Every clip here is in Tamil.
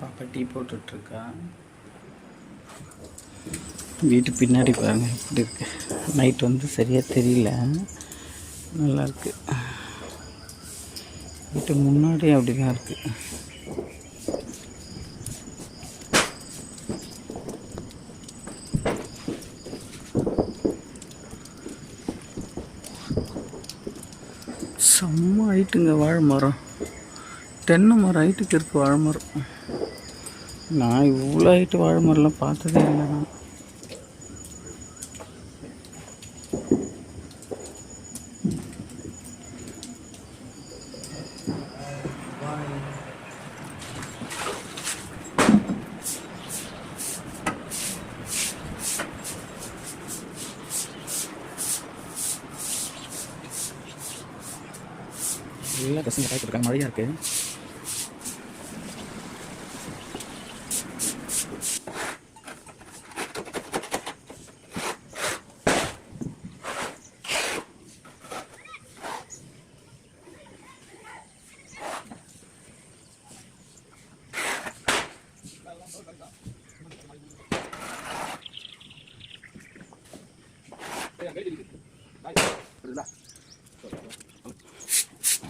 பாப்பா டீ போட்டுட்ருக்கா. வீட்டு பின்னாடி பாருங்க எப்படி இருக்கு. நைட் வந்து சரியாக தெரியல. நல்லாயிருக்கு வீட்டு முன்னாடி அப்படி தான் இருக்குது செம்ம ஹைட்டுங்க வாழை மரம். தென்னை மரம் ஹைட்டுக்கு இருக்குது வாழை மரம். நான் இவ்வளோ ஹைட்டு வாழை மரம்லாம் பார்த்ததே இல்லை நான். எல்லாம் பசங்க காய்ச்சிருக்காங்க மழையாக இருக்குது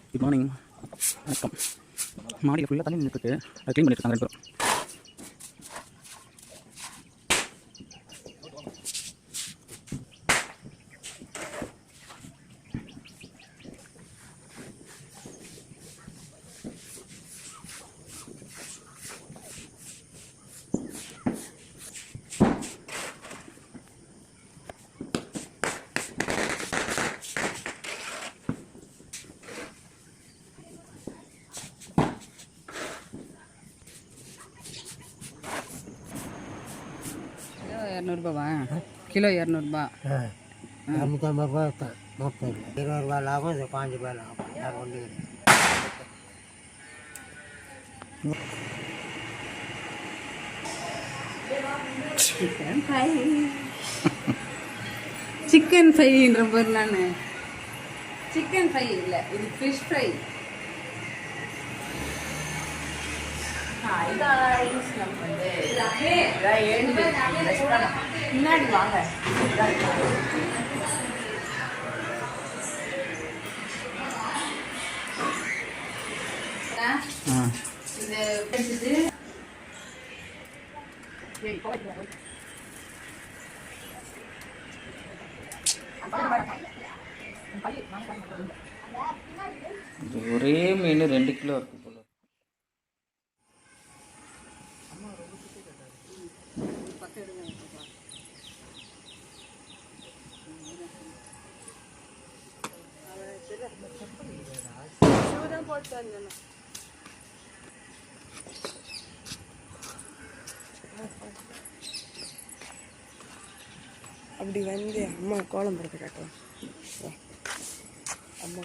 குட் மார்னிங் வணக்கம் மாடியில் ஃபுல்லாக தண்ணி நின்றுட்டு க்ளீன் பண்ணிட்டு இருக்காங்க ரெண்டு பேரும் கிலோ இரநூறுபாவா கிலோ இரநூறுபா இரநூத்தம்பது ரூபா இல்லை இருபது ரூபா லாபம் இது பாஞ்சு ரூபா லாபம் வேறு ஒன்று சிக்கன் ஃப்ரை சிக்கன் ஃப்ரைன்ற பேர் நான். சிக்கன் ஃப்ரை இல்லை இது ஃபிஷ் ஃப்ரை முன்னாடி வாங்க ஆ இது பின்னாடி வாங்க. ஒரே மீன் ரெண்டு கிலோ இருக்கு. போல அப்படி வந்து அம்மா கோலம் போடுறது காட்டுவோம் அம்மா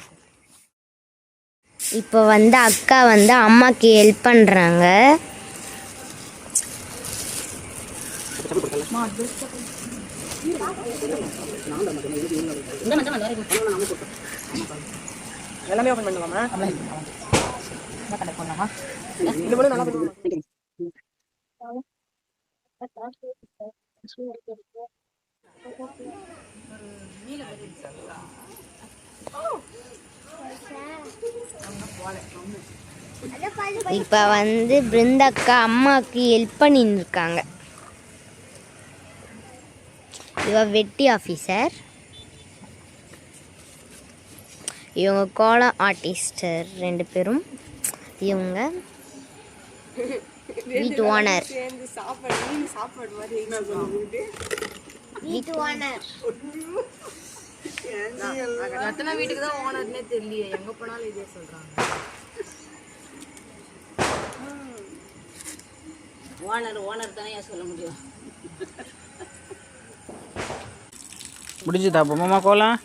இப்போ வந்து அக்கா வந்து அம்மாக்கு ஹெல்ப் பண்ணுறாங்க எல்லாமே ஓபன் பண்ணலாமா? இந்த மட்டும் நல்லா பண்ணுவாங்க இப்போ வந்து பிருந்தாக்கா அம்மாக்கு ஹெல்ப் பண்ணின்னு இருக்காங்க. இவ வெட்டி ஆஃபீஸர் இவங்க கோலம் ஆர்டிஸ்டர் ரெண்டு பேரும். இவங்க வீட்டு ஓனர். வீட்டு? ஓனர். எத்தனை வீட்டுக்கு தான் ஓனர்னே தெரியலையே. எங்க போனாலும் இதே சொல்றாங்க. ஓனர் ஓனர் தானே சொல்ல முடியும்? முடிஞ்சுதா பொம்மா கோலம்?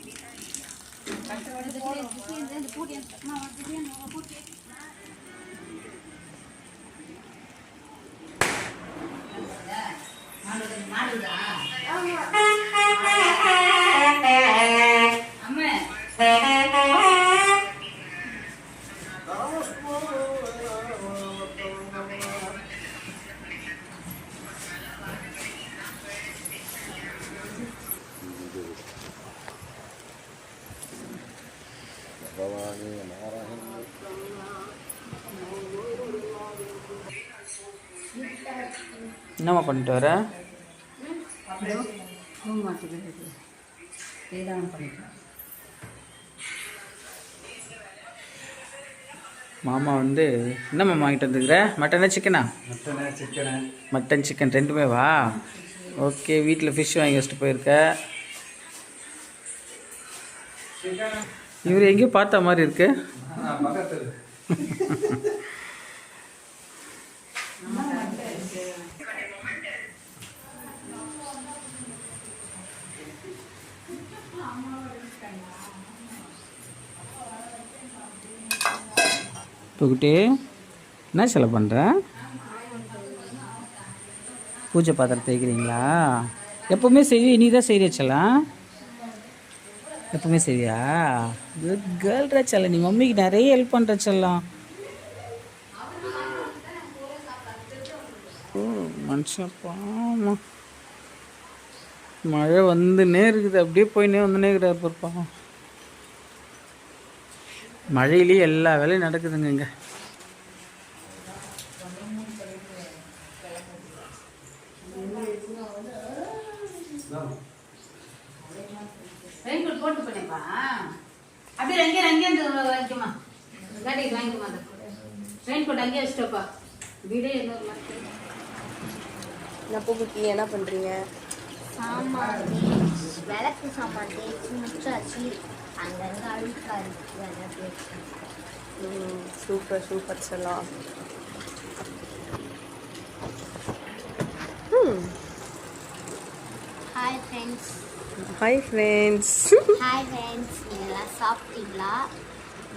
என்னம்மா பண்ணிட்டு வர? மாமா வந்து என்னம்மா வாங்கிட்டு வந்துருக்குற? மட்டனா சிக்கனா மட்டன் சிக்கன் ரெண்டுமே வா. ஓகே வீட்டில் ஃபிஷ் வாங்கி வச்சுட்டு போயிருக்க. இவர் எங்கேயோ பார்த்த மாதிரி இருக்கு. தூக்கிட்டே என்ன செலவு பண்ணுற பூஜை பாத்திரம் தேய்க்கிறீங்களா? எப்போவுமே செய்வி நீ தான் செய்கிற செல்லாம் எப்பவுமே செய்வியா? குட் கேர்ள்ரா செல்லம் நீ மம்மிக்கு நிறைய ஹெல்ப் பண்ணுற செல்லம் ஓ மனுஷன் பாமா மழை வந்துன்னே இருக்குது. அப்படியே போயினே வந்துனே இருக்கிறார் பொறுப்பா மழையிலேயே எல்லா வேலையும் நடக்குதுங்க இங்கே. அப்படியே அங்கேயே அங்கேயே வாங்கிக்கமா. காடிக்கு வாங்கிக்கமா ரெயின் கோட் அங்கேயே வச்சுட்டோப்பா. வீடே இன்னொரு நப்பு குட்டி என்ன பண்றீங்க? சாமான் விளக்கு சாமான் தேய்ச்சி முடிச்சாச்சு. அங்கங்கே அழுக்கா இருக்கு அதை தேய்ச்சி சூப்பர் சூப்பர் செல்லாம் hi friends hi friends hi friends நீங்களாம் சாப்பிட்டீங்களா?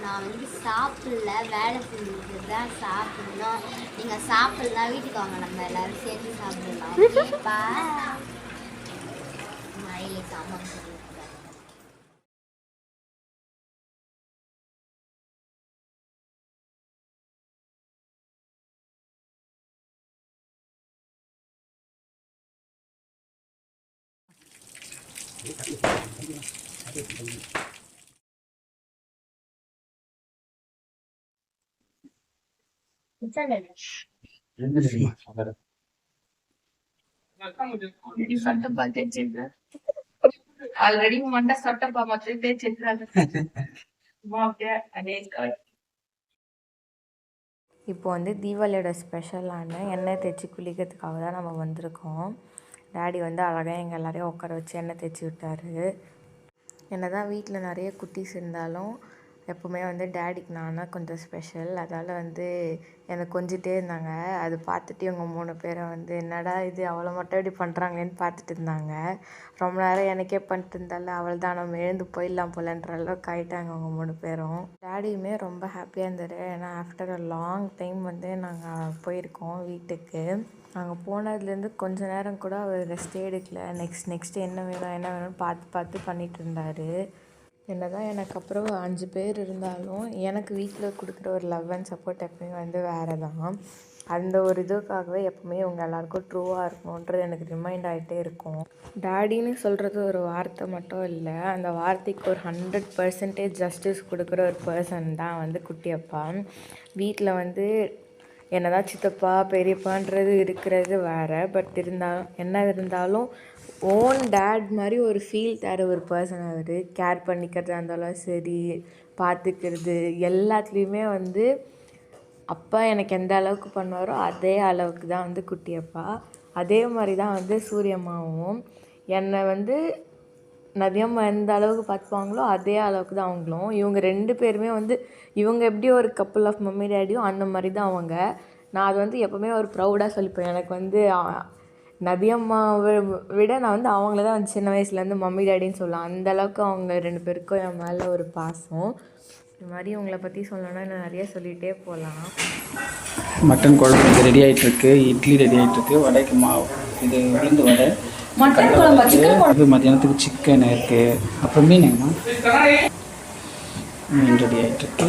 நான் வந்து சாப்பிடல வேலை செஞ்சுட்டு தான் சாப்பிடணும். நீங்கள் சாப்பிடலாம் வீட்டுக்கு வாங்க நம்ம எல்லாரும் சேர்ந்து சாப்பிடலாம். ஓகேப்பா மழையில சாமான் ஆல்ரெடி மண்டை சொட்டப்பா மட்டும் தேய்ச்சிருக்காங்க இப்போ வந்து தீபாவளியோட ஸ்பெஷலான எண்ணெய் தேய்ச்சி குளிக்கிறதுக்காக தான் நம்ம வந்திருக்கோம். டேடி வந்து அழகாக எங்கள் எல்லாரையும் உட்கார வச்சு எண்ணெய் தேய்ச்சி விட்டாரு. என்ன தான் வீட்டில் நிறைய குட்டிஸ் இருந்தாலும் எப்போவுமே வந்து டேடிக்கு நானா கொஞ்சம் ஸ்பெஷல் அதால் வந்து என்னை கொஞ்சிட்டே இருந்தாங்க. அது பார்த்துட்டு இவங்க மூணு பேரை வந்து என்னடா இது அவளை மட்டும் இப்படி பண்ணுறாங்களேன்னு பார்த்துட்டு இருந்தாங்க. ரொம்ப நேரம் எனக்கே பண்ணிட்டு இருந்தால அவள் தான் நம்ம எழுந்து போயிடலாம் போலன்ற அளவுக்கு ஆயிட்டாங்க அவங்க மூணு பேரும். டேடியுமே ரொம்ப ஹாப்பியாக இருந்தார். ஏன்னா ஆஃப்டர் அ லாங் டைம் வந்து நாங்கள் போயிருக்கோம் வீட்டுக்கு. நாங்கள் போனதுலேருந்து கொஞ்ச நேரம் கூட அவர் ரெஸ்ட் எடுக்கல. நெக்ஸ்ட் நெக்ஸ்ட் என்ன வேணும் என்ன வேணும்னு பார்த்து பார்த்து பண்ணிகிட்டு இருந்தார். என்னதான் எனக்கு அப்புறம் அஞ்சு பேர் இருந்தாலும் எனக்கு வீட்டில் கொடுக்குற ஒரு லவ் அண்ட் சப்போர்ட் எப்பவுமே வந்து வேறு தான் அந்த ஒரு இதுக்காகவே எப்பவுமே இவங்க எல்லாருக்கும் ட்ரூவாக இருக்கணுன்றது எனக்கு ரிமைண்ட் ஆகிட்டே இருக்கும். டேடின்னு சொல்கிறது ஒரு வார்த்தை மட்டும் இல்லை. அந்த வார்த்தைக்கு ஒரு ஹண்ட்ரட் பர்சன்டேஜ் ஜஸ்டிஸ் கொடுக்குற ஒரு பர்சன் தான் வந்து குட்டியப்பா. வீட்டில் வந்து என்னதான் சித்தப்பா பெரியப்பான்றது இருக்கிறது வேறு. பட் இருந்தாலும் என்ன இருந்தாலும் ஓன் டேட் மாதிரி ஒரு ஃபீல் தர ஒரு பர்சன் அவர். கேர் பண்ணிக்கிறதா இருந்தாலும் சரி பார்த்துக்கிறது எல்லாத்துலேயுமே வந்து அப்பா எனக்கு எந்த அளவுக்கு பண்ணுவாரோ அதே அளவுக்கு தான் வந்து குட்டியப்பா அதே மாதிரி தான் வந்து சூரியம்மாவும் என்னை வந்து நதியம்மா எந்த அளவுக்கு பார்த்துப்பாங்களோ அதே அளவுக்கு தான் அவங்களும். இவங்க ரெண்டு பேருமே வந்து இவங்க எப்படி ஒரு கப்புள் ஆஃப் மம்மி டேடியும் அந்த மாதிரி தான் அவங்க. நான் அது வந்து எப்போவுமே ஒரு ப்ரௌடாக சொல்லிப்பேன். எனக்கு வந்து நதியம்மாவை விட நான் வந்து அவங்கள தான் வந்து சின்ன வயசுலேருந்து மம்மி டேடின்னு சொல்லலாம் அந்த அளவுக்கு அவங்க ரெண்டு பேருக்கும் என் மேலே ஒரு பாசம். இந்த மாதிரி உங்களை பற்றி சொல்லணும்னா நான் நிறைய சொல்லிகிட்டே போகலாம் மட்டன் குழம்பு ரெடி ஆயிட்டு இருக்கு இட்லி ரெடி ஆயிட்டு இருக்கு வடைக்கு மாவு. இது உளுந்து வடை. மட்டன் குழம்பா? சிக்கன் மத்தியானத்துக்கு சிக்கன் இருக்கு. அப்புறம் மீன் மீன் ரெடி ஆயிட்டு இருக்கு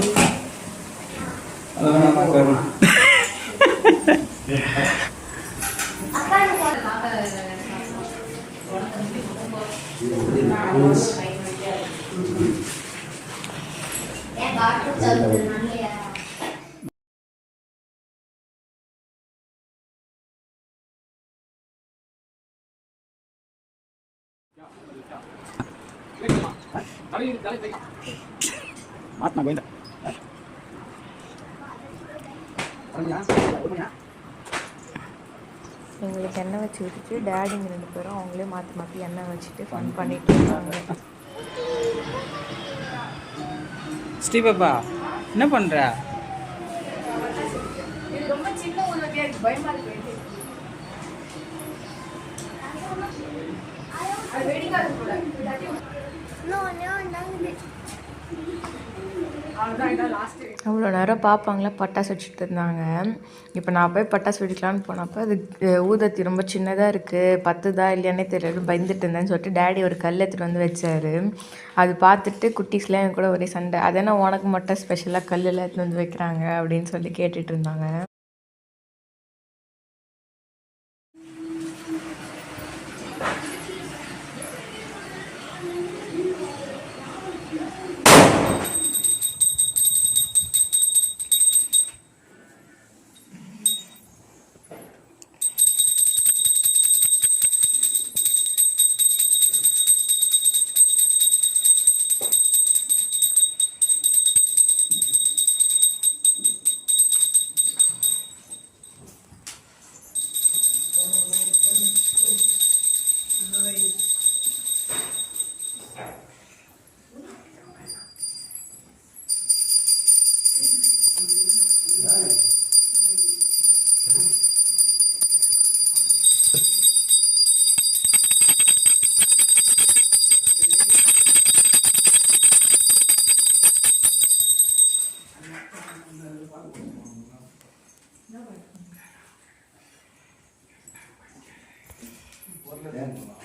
Mm-hmm. மாட்டினா கோயந்தா எங்களுக்கு எண்ணெய் வச்சு விட்டுட்டு டேடிங்க ரெண்டு பேரும் அவங்களே மாற்றி மாற்றி எண்ணெய் வச்சுட்டு ஃபன் பண்ணிட்டு இருந்தாங்க ஸ்ரீபாப்பா என்ன பண்ற? அவ்வளோ நேரம் பார்ப்பாங்களா பட்டாசு வச்சுட்டு இருந்தாங்க. இப்போ நான் போய் பட்டாசு வெடிக்கலான்னு போனப்போ அது ஊதத்தி ரொம்ப சின்னதாக இருக்குது பத்துதா இல்லையானே தெரியல பயந்துட்டு இருந்தேன்னு சொல்லிட்டு டேடி ஒரு கல் எடுத்துகிட்டு வந்து வச்சாரு. அது பார்த்துட்டு குட்டீஸ்லாம் என் கூட ஒரே சண்டை. அதே உனக்கு மட்டும் ஸ்பெஷலாக கல்லில் எடுத்துகிட்டு வந்து வைக்கிறாங்க அப்படின்னு சொல்லி கேட்டுட்டு இருந்தாங்க.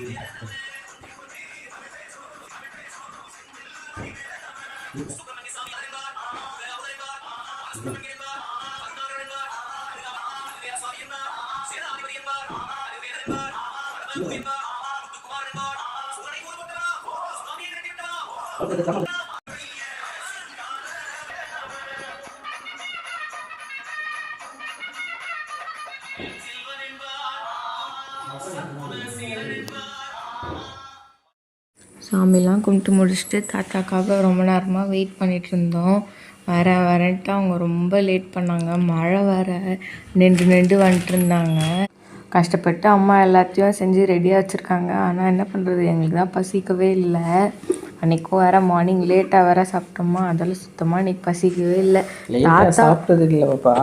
你的爱总给我机会你没 கும்பிட்டு முடிச்சுட்டு தாத்தாக்காக ரொம்ப நேரமாக வெயிட் பண்ணிட்டு இருந்தோம். வரேன் வரேன்ட்டு அவங்க ரொம்ப லேட் பண்ணாங்க. மழை வர நின்று நின்று வந்துட்டு இருந்தாங்க. கஷ்டப்பட்டு அம்மா எல்லாத்தையும் செஞ்சு ரெடியாக வச்சுருக்காங்க. ஆனால் என்ன பண்ணுறது எங்களுக்கு தான் பசிக்கவே இல்லை. அன்றைக்கும் வேற மார்னிங் லேட்டாக வேற சாப்பிட்டோமா? அதெல்லாம் சுத்தமாக இன்னைக்கு பசிக்கவே இல்லை. சாப்பிட்டது இல்லை பாப்பா.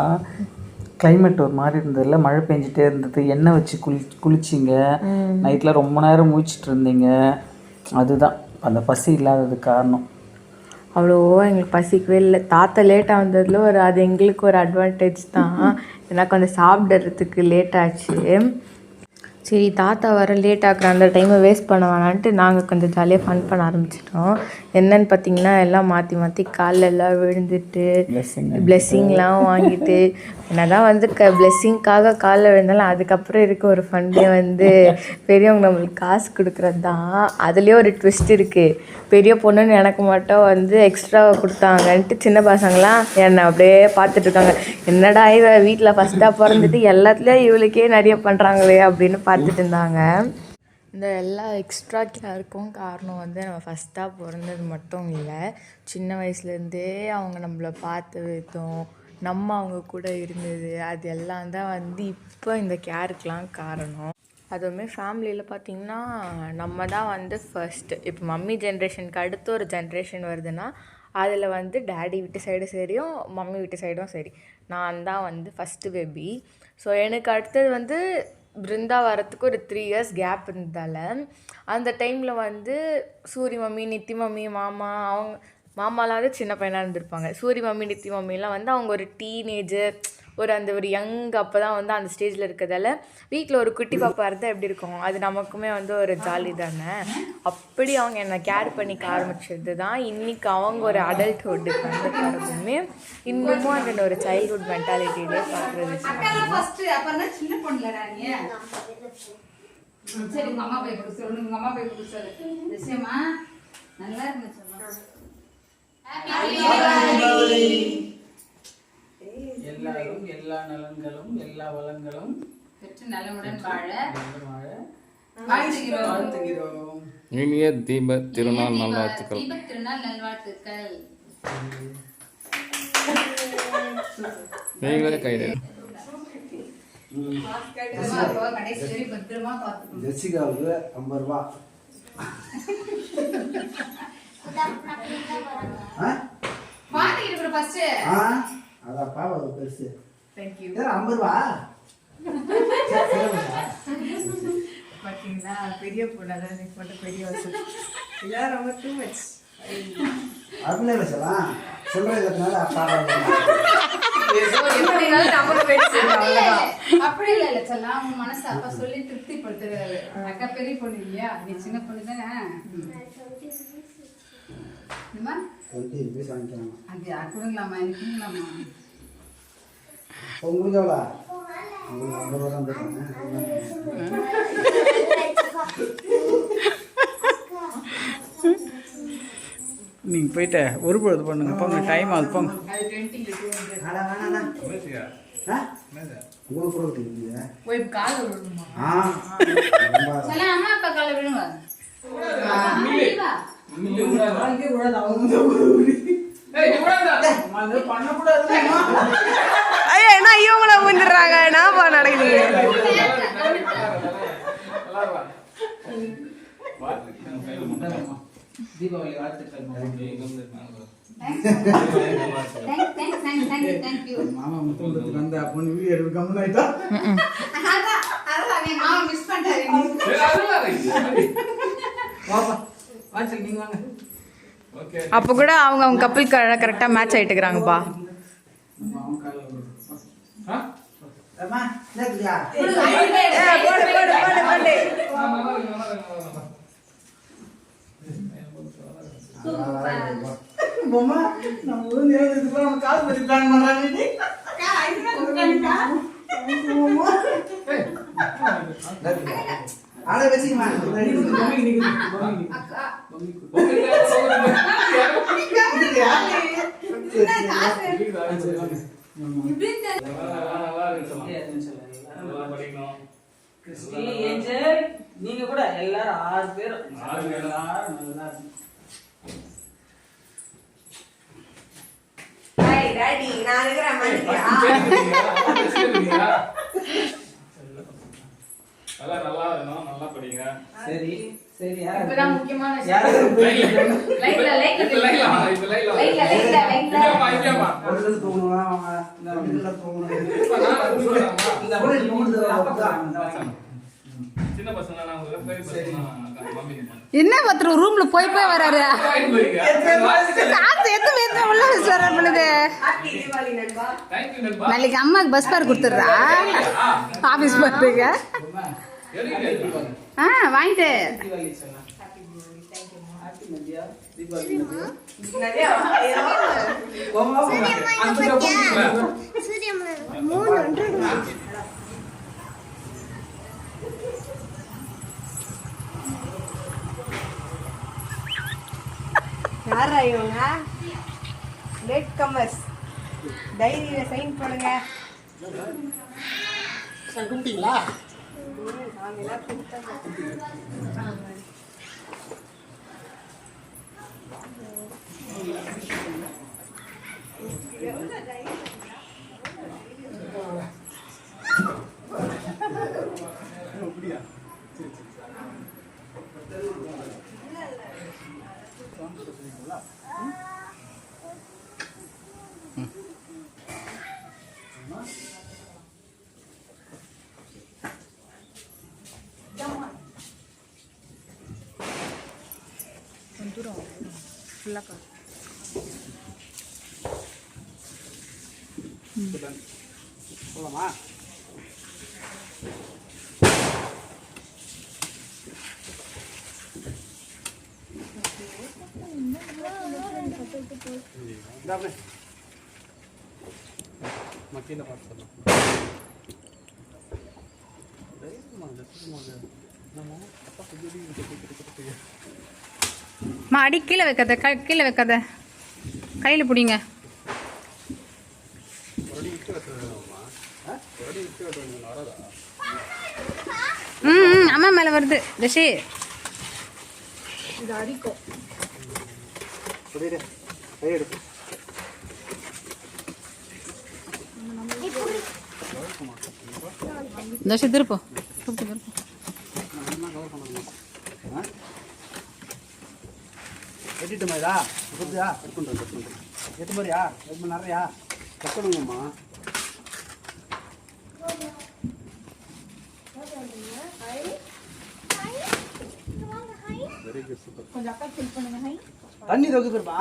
கிளைமேட் ஒரு மாதிரி இருந்ததுல. மழை பெஞ்சிட்டே இருந்தது. எண்ணெய் வச்சு குளி குளிச்சிங்க. நைட்டில் ரொம்ப நேரம் முழிச்சிட்டு இருந்தீங்க. அதுதான். அந்த பசி இல்லாததுக்கு காரணம். அவ்வளோவா எங்களுக்கு பசிக்கவே இல்லை. தாத்தா லேட்டாக வந்ததில் ஒரு அது எங்களுக்கு ஒரு அட்வான்டேஜ் தான். ஏன்னா கொஞ்சம் சாப்பிட்றதுக்கு லேட் ஆச்சு. சரி தாத்தா வர லேட் ஆக்குற அந்த டைமை வேஸ்ட் பண்ண வேணான்ட்டு நாங்கள் கொஞ்சம் ஜாலியாக ஃபன் பண்ண ஆரம்பிச்சிட்டோம். என்னன்னு பார்த்தீங்கன்னா எல்லாம் மாற்றி மாற்றி காலில் எல்லாம் விழுந்துட்டு. பிளெஸ்ஸிங்லாம் வாங்கிட்டு என்னதான் வந்து க பிளெஸ்ஸிங்காக காலில் விழுந்தாலும் அதுக்கப்புறம் இருக்க ஒரு ஃபண்டே வந்து பெரியவங்க நம்மளுக்கு காசு கொடுக்குறது தான். அதுலேயே ஒரு ட்விஸ்ட் இருக்குது பெரிய பொண்ணுன்னு எனக்கு மட்டும் வந்து எக்ஸ்ட்ரா கொடுத்தாங்கன்ட்டு சின்ன பசங்களாம் என்னை அப்படியே பார்த்துட்டு இருக்காங்க. என்னடா இவ வீட்டில் ஃபஸ்ட்டாக பிறந்துட்டு எல்லாத்துலேயும் இவளுக்கே நிறைய பண்ணுறாங்களே அப்படின்னு பார்த்துட்டு இருந்தாங்க இந்த எல்லா எக்ஸ்ட்ரா கேருக்கும் காரணம் வந்து நம்ம ஃபஸ்ட்டாக பிறந்தது மட்டும் இல்லை சின்ன வயசுலேருந்தே அவங்க நம்மளை பார்த்து விதம் நம்ம அவங்க கூட இருந்தது அது எல்லாம் தான் வந்து இப்போ இந்த கேருக்கெலாம் காரணம். அதுவுமே ஃபேமிலியில் பார்த்திங்கன்னா நம்ம தான் வந்து ஃபர்ஸ்ட்டு இப்போ மம்மி ஜென்ரேஷனுக்கு அடுத்து ஒரு ஜென்ரேஷன் வருதுன்னா அதில் வந்து டேடி வீட்டு சைடு சரியும் மம்மி வீட்டு சைடும் சரி. நான் தான் வந்து ஃபஸ்ட்டு பேபி ஸோ எனக்கு அடுத்தது வந்து பிருந்தா வரத்துக்கு ஒரு த்ரீ இயர்ஸ் கேப் இருந்ததால் அந்த டைமில் வந்து சூரி மம்மி நித்தி மம்மி மாமா அவங்க மாமாலாம் வந்து சின்ன பையனாக இருந்திருப்பாங்க. சூரி மம்மி நித்தி மம்மிலாம் வந்து அவங்க ஒரு டீனேஜர் ஒரு அந்த ஒரு யங் அப்போ தான் வந்து அந்த ஸ்டேஜில் இருக்கிறதால வீட்டில் ஒரு குட்டி பாப்பா இருந்தால் எப்படி இருக்கும்? அது நமக்குமே வந்து ஒரு ஜாலி தானே? அப்படி அவங்க என்னை கேர் பண்ணிக்க ஆரம்பிச்சது தான் இன்றைக்கி அவங்க ஒரு அடல்ட்ஹுட்டுக்கு வந்து பிறகுமே இன்னமும் அந்த ஒரு சைல்ட்ஹுட் மென்டாலிட்டியிலே பார்க்குறது அக்காலாம் ஃபர்ஸ்ட் அப்புறம் சின்ன பொண்ணுல நீ? ம், சரி உங்க அம்மா போய் கொடுத்து சொல்லு உங்க அம்மா போய் கொடுத்து சொல்லு. நிச்சயமா? நல்லா சொல்லலாம் எல்லாரும் எல்லா நலன்களும் எல்லா வளங்களும் பெற்று நலமுடன் வாழ வாழ்த்துகிறோம். இனிய தீப திருநாள் நல்வாழ்த்துக்கள். தீபத் திருநாள் நல்வாழ்த்துக்கள். நீங்களே பார்த்துக்கணும் ஜெசிகாவுக்கு ஐம்பது ரூபா. ஆ? பாத்துக்கிட்டு இருக்கிற ஃபர்ஸ்ட் ஆ அதாப்பா ஒரு பெருசு. ஐம்பது ரூபா? பார்த்தீங்களா பெரிய பொண்ணு அதான் எனக்கு மட்டும் பெரிய வசதி. ரொம்ப டூ மச் இல்லை. சொல்லலாம் சொல்றதுனால அப்பா அப்படி இல்ல இல்ல உன் மனசு அப்பா சொல்லி திருப்திப்படுத்துறாரு. அக்கா பெரிய பொண்ணு இல்லையா? நீ சின்ன பொண்ணு தானே? டுவெண்ட்டி ருபீஸ் வாங்கிக்கலாம் யார் கொடுங்களாம்மா. இருக்குங்களாம்மா உங்களுக்கு எவ்வளோ? உங்களுக்கு ஐம்பது ரூபா தான் பேசுறேன் நீங்கள் போயிட்டு ஒரு பொழுது பண்ணுங்க. போங்க டைம் ஆகுது போங்க. உங்களுக்கு என்ன இவங்கள வந்துடுறாங்க என்னப்பா நடக்குது தீபாவளி வாழ்த்துக்கள் மாமா முத்தம் வந்த பொண்ணு வீடியோ எடுக்க கம்மன் ஆயிட்டா அதான் அதான் என் மாமா மிஸ் பண்ணிட்டாரு அப்போ கூட அவங்க அவங்க கப்பல் கரெக்டாக மேட்ச் பொம்மா நம்ம ஆளை வச்சுக்கமா நீங்க கூட எல்லாரும் ஆறு பேர் எல்லாரும் நல்லா இருக்கணும். நல்லா நல்லா இருக்கணும் நல்லா படிங்க. சரி சரி இப்பதான் முக்கியமான லைட்ல லைட்ல இப்ப லைலா இப்ப லைட்ல இங்கேம்மா, இங்கேம்மா. ஒருத்தர் தூங்கணும் அவங்க ரெண்டுல தூங்கணும். இப்ப நான். இந்த உட்காரு. சின்ன பசங்க நான் உங்களுக்கு பெரிய பசங்க. என்ன பத்திரம் ரூம்ல போய் போய் வராரு? காசு எத்தனை எத்தனை உள்ள பஸ் வர பண்ணுது நாளைக்கு அம்மாக்கு பஸ் பார் கொடுத்துட்றா? ஆஃபீஸ் போறதுக்கு? ஆ வாங்கிட்டு. தீபாவளி சொல்லலாம். யாரா இவங்க லேட் கமர்ஸ் டைரியில் சைன் பண்ணுங்க சார் நாங்கள் நாங்களாம் கும்பிட்டாங்க இந்தாப்ல. மக்கீல பார்த்து சொல்லலாம் தைரியமா, தைரியமா இரு. நம்ம அப்பா சொல்லி இருக்கு, இருக்கு, இருக்கு, இருக்கு. மா அடி கீழே வைக்காத க கீழே வைக்காத கையில் பிடிங்க? ம் ம், அம்மா மேலே வருது ரிஷி அப்படியே இரு. கையை எடுத்து. தோசை திருப்போம் திருப்பு. திருப்பு வெட்டிட்டுமா இதா புரியுதா கட் பண்ணுறேன் கட் பண்ணுறேன் எட்டு மாதிரியா எட்டு மணி நிறையா கட் பண்ணுங்கம்மா தண்ணி தொகுது பெருப்பா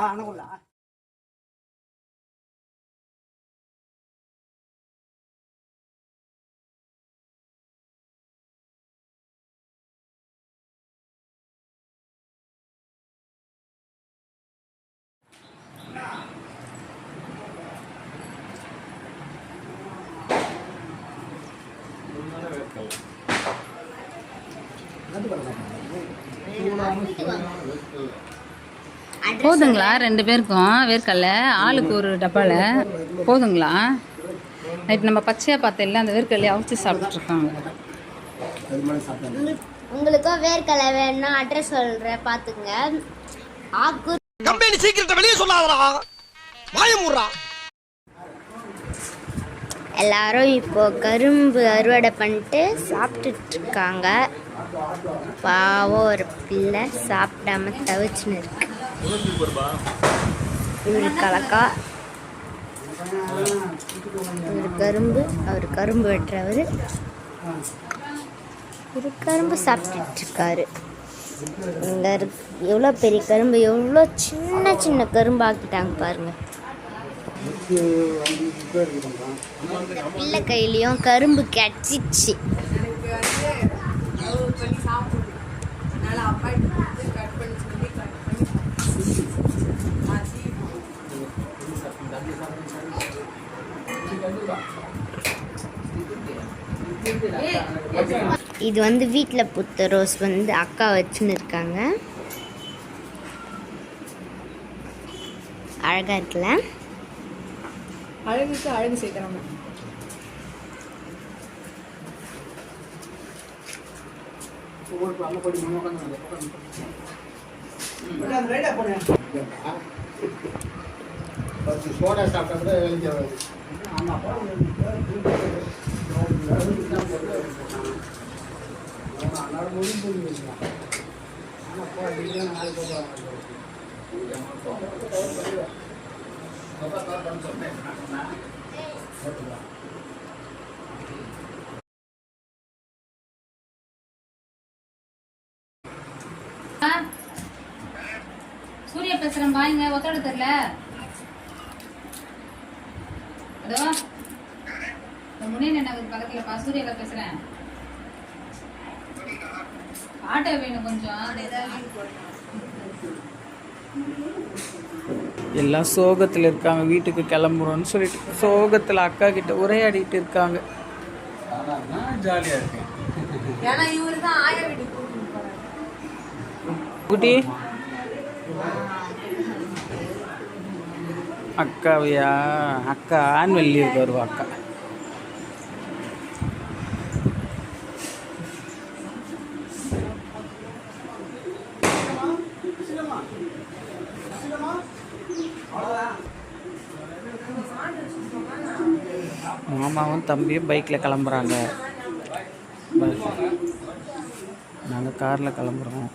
போதுங்களா? ரெண்டு பேருக்கும் வேர்க்கடல ஆளுக்கு ஒரு டப்பாவில் போதுங்களா? நைட் நம்ம பச்சையாக பார்த்தோம்ல அந்த வேர்க்கடலையை அவிச்சு சாப்பிட்ருக்காங்க உங்களுக்கும் வேர்க்கடலை வேணும்னா அட்ரஸ் சொல்கிறேன் பார்த்துங்க ஆக்கூர் கம்பெனி சீக்கிரத்தை வெளியே சொல்லாதடா. வாயமுறா எல்லாரும் இப்போ கரும்பு அறுவடை பண்ணிட்டு சாப்பிட்டுட்டு இருக்காங்க. பாவம் ஒரு பிள்ளை சாப்பிடாம தவிச்சுன்னு இருக்கு. இவர் கலக்கா. இவர் கரும்பு அவர் கரும்பு வெட்டுறவர். இவர் கரும்பு சாப்பிட்டுட்டு இருக்காரு இங்க இருக்கு எவ்வளோ பெரிய கரும்பு எவ்வளோ சின்ன சின்ன கரும்பு ஆக்கிட்டாங்க பாருங்க. பிள்ளை கையிலையும் கரும்பு கடிச்சிச்சு இது வந்து வீட்டில் புத்த ரோஸ் வந்து அக்கா வச்சுன்னு இருக்காங்க. அழகா இருக்குல்ல? அழகுக்கு அழகு சேர்க்குறாங்க சோடா சாப்பிட்டா கூட வெளியே சூர்யா பேசுறேன் பாருங்க. ஒத்தோட தெரியல. அதோ இந்த முனியன் நகர் பக்கத்தில் பா சூர்யாக்கா பேசுகிறேன் ஆட்டோ வேணும் கொஞ்சம். எல்லாம் சோகத்தில் இருக்காங்க வீட்டுக்கு கிளம்புறோன்னு சொல்லிட்டு. சோகத்தில் அக்கா கிட்ட உரையாடிட்டு இருக்காங்க. ஜாலியாக இருக்கேன் ஏன்னா இவரு தான் ஆயா வீட்டுக்கு கூட்டிட்டு போறாரு குட்டி அக்காவையா அக்கா ஆன்வல் லீவுக்கு வருவா அக்கா. மாமாவும் தம்பியும் பைக்கில் கிளம்புறாங்க. நாங்கள் காரில் கிளம்புறோம்.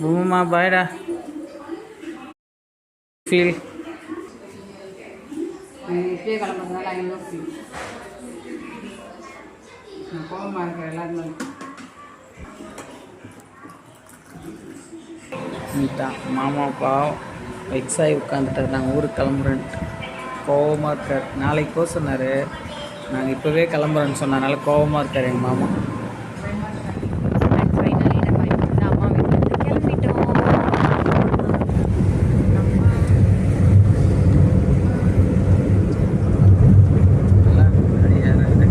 பூமா பாய்டா ஃபீல் இப்பயே கிளம்புறதுனால ஐநூறு ஃபீல் நான் கோபமாக இருக்கிற எல்லாருமே நீட்டா மாமா பாவம். வெக்ஸாகி ஆகி உட்காந்துட்டார் நாங்கள் ஊருக்கு கிளம்புறேன்ட்டு கோவமாக இருக்கார். நாளைக்கு போக சொன்னார். நாங்கள் இப்போவே கிளம்புறேன்னு சொன்னனால கோவமாக இருக்கார் எங்கள் மாமா அண்ட் ஃபைனலி நம்ம இப்போ வந்து அம்மா வீட்டில் கிளம்பிட்டோம் நல்லா ரெடியாக இருக்கு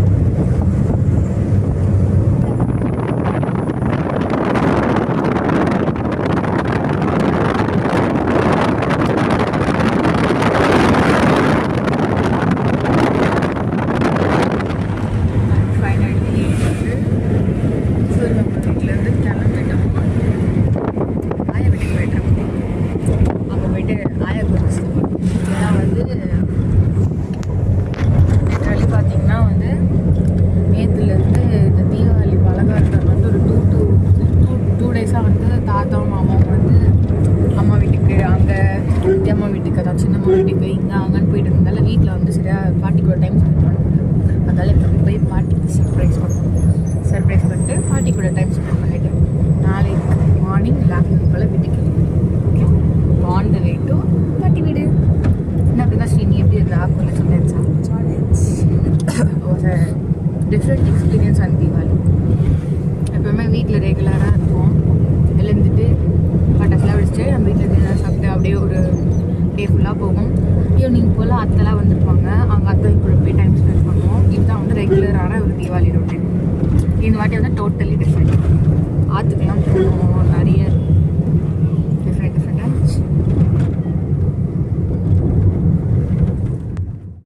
ஃபைனலி வந்து சூரியபாபு வீட்டிலேருந்து கிளம்பிட்டோம் ஆயா வீட்டுக்கு போயிட்டுருக்கோம் அங்கே போயிட்டு ஆயா குறிச்சு ஏன்னா வந்து லிட்ரலி பார்த்தீங்கன்னா வந்து நேற்றுலேருந்து இந்த தீபாவளி பலகாரத்தில் வந்து ஒரு டூ டூ டூ டூ டேஸாக வந்து தாத்தாவும் மாமாவும் வந்து அம்மா வீட்டுக்கு அங்கே அம்மா வீட்டுக்கு அதான் சின்னம்மா வீட்டுக்கு இங்கே அங்கேன்னு போயிட்டு இருந்தால வீட்டில் வந்து சரியாக பாட்டிக்கு ஒரு டைம் ஸ்பெண்ட் பண்ண முடியல. அதனால இப்போ போய் பாட்டிக்கு சர்ப்ரைஸ் பண்ணுவோம் சர்ப்ரைஸ் பண்ணிட்டு பாட்டி கூட டைம் ஸ்பெண்ட் பண்ணிட்டு நாளைக்கு மார்னிங் லேப்டாப் போல் வீட்டுக்கு okay on the way to பாட்டி வீடு. என்ன அப்படின்னா ஸ்ரீ நீ எப்படி இருந்தா கொஞ்சம் சார். ஒரு டிஃப்ரெண்ட் எக்ஸ்பீரியன்ஸ் ஆன் தீபாவளி எப்போவுமே வீட்டில் ரெகுலராக இருப்போம் எழுந்துட்டு பட்டாசுலாம் வெடிச்சிட்டு நம்ம வீட்டில் டின்னர் சாப்பிட்டு அப்படியே ஒரு டே ஃபுல்லாக போகும். ஈவினிங் போல் அத்தைலாம் வந்திருப்பாங்க. அவங்க அத்தை கூட போய் டைம் ஸ்பெண்ட் பண்ணுவோம் இதுதான் வந்து ரெகுலரான ஒரு தீபாவளி ரொட்டீன் இந்த வாட்டி வந்து டோட்டலி டிஃப்ரெண்ட் ஆற்றுக்கெல்லாம் போகணும்.